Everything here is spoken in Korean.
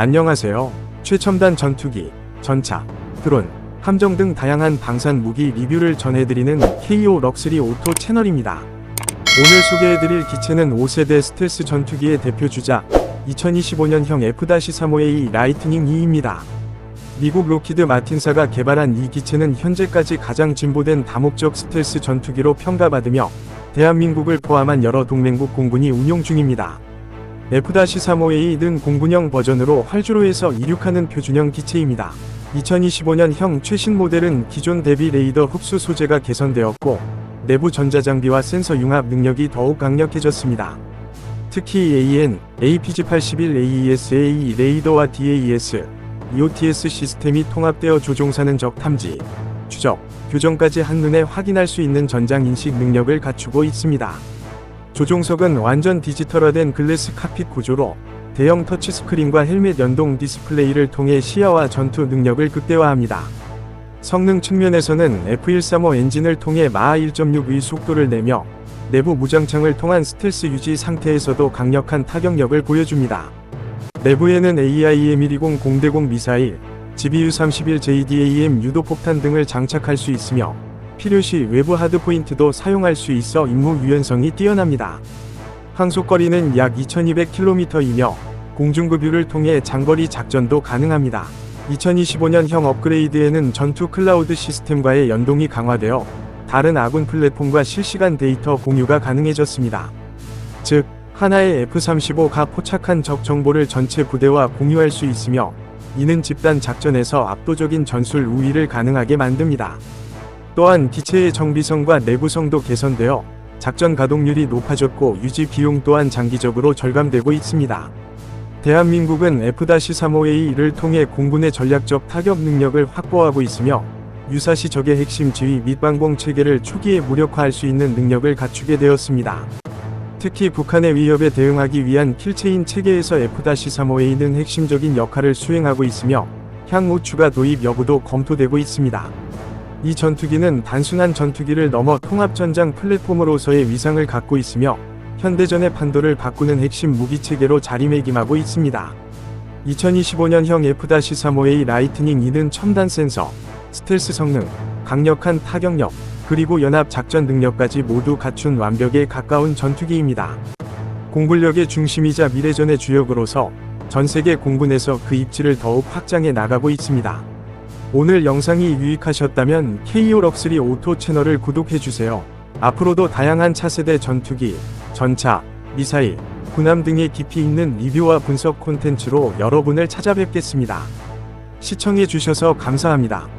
안녕하세요. 최첨단 전투기, 전차, 드론, 함정 등 다양한 방산 무기 리뷰를 전해드리는 KO 럭스리 오토 채널입니다. 오늘 소개해드릴 기체는 5세대 스텔스 전투기의 대표 주자 2025년형 F-35A 라이트닝 2입니다. 미국 로키드 마틴사가 개발한 이 기체는 현재까지 가장 진보된 다목적 스텔스 전투기로 평가받으며 대한민국을 포함한 여러 동맹국 공군이 운용 중입니다. F-35A 는 공군형 버전으로 활주로에서 이륙하는 표준형 기체입니다. 2025년형 최신 모델은 기존 대비 레이더 흡수 소재가 개선되었고 내부 전자장비와 센서 융합 능력이 더욱 강력해졌습니다. 특히 AN, APG-81 AES-A 레이더와 DAS, EOTS 시스템이 통합되어 조종사는 적 탐지, 추적, 교정까지 한눈에 확인할 수 있는 전장 인식 능력을 갖추고 있습니다. 조종석은 완전 디지털화된 글래스 칵핏 구조로 대형 터치스크린과 헬멧 연동 디스플레이를 통해 시야와 전투 능력을 극대화합니다. 성능 측면에서는 F135 엔진을 통해 마하 1.6의 속도를 내며 내부 무장창을 통한 스텔스 유지 상태에서도 강력한 타격력을 보여줍니다. 내부에는 AIM-120 공대공 미사일, GBU-31JDAM 유도폭탄 등을 장착할 수 있으며 필요시 외부 하드포인트도 사용할 수 있어 임무 유연성이 뛰어납니다. 항속거리는 약 2200km이며 공중급유를 통해 장거리 작전도 가능합니다. 2025년형 업그레이드에는 전투 클라우드 시스템과의 연동이 강화되어 다른 아군 플랫폼과 실시간 데이터 공유가 가능해졌습니다. 즉, 하나의 F-35가 포착한 적 정보를 전체 부대와 공유할 수 있으며 이는 집단 작전에서 압도적인 전술 우위를 가능하게 만듭니다. 또한 기체의 정비성과 내구성도 개선되어 작전 가동률이 높아졌고 유지 비용 또한 장기적으로 절감되고 있습니다. 대한민국은 F-35A를 통해 공군의 전략적 타격 능력을 확보하고 있으며 유사시 적의 핵심 지휘 및 방공 체계를 초기에 무력화할 수 있는 능력을 갖추게 되었습니다. 특히 북한의 위협에 대응하기 위한 킬체인 체계에서 F-35A는 핵심적인 역할을 수행하고 있으며 향후 추가 도입 여부도 검토되고 있습니다. 이 전투기는 단순한 전투기를 넘어 통합전장 플랫폼으로서의 위상을 갖고 있으며 현대전의 판도를 바꾸는 핵심 무기체계로 자리매김하고 있습니다. 2025년형 F-35A 라이트닝 2는 첨단 센서, 스텔스 성능, 강력한 타격력, 그리고 연합 작전 능력까지 모두 갖춘 완벽에 가까운 전투기입니다. 공군력의 중심이자 미래전의 주역으로서 전 세계 공군에서 그 입지를 더욱 확장해 나가고 있습니다. 오늘 영상이 유익하셨다면 KO 럭스리 오토 채널을 구독해주세요. 앞으로도 다양한 차세대 전투기, 전차, 미사일, 군함 등의 깊이 있는 리뷰와 분석 콘텐츠로 여러분을 찾아뵙겠습니다. 시청해주셔서 감사합니다.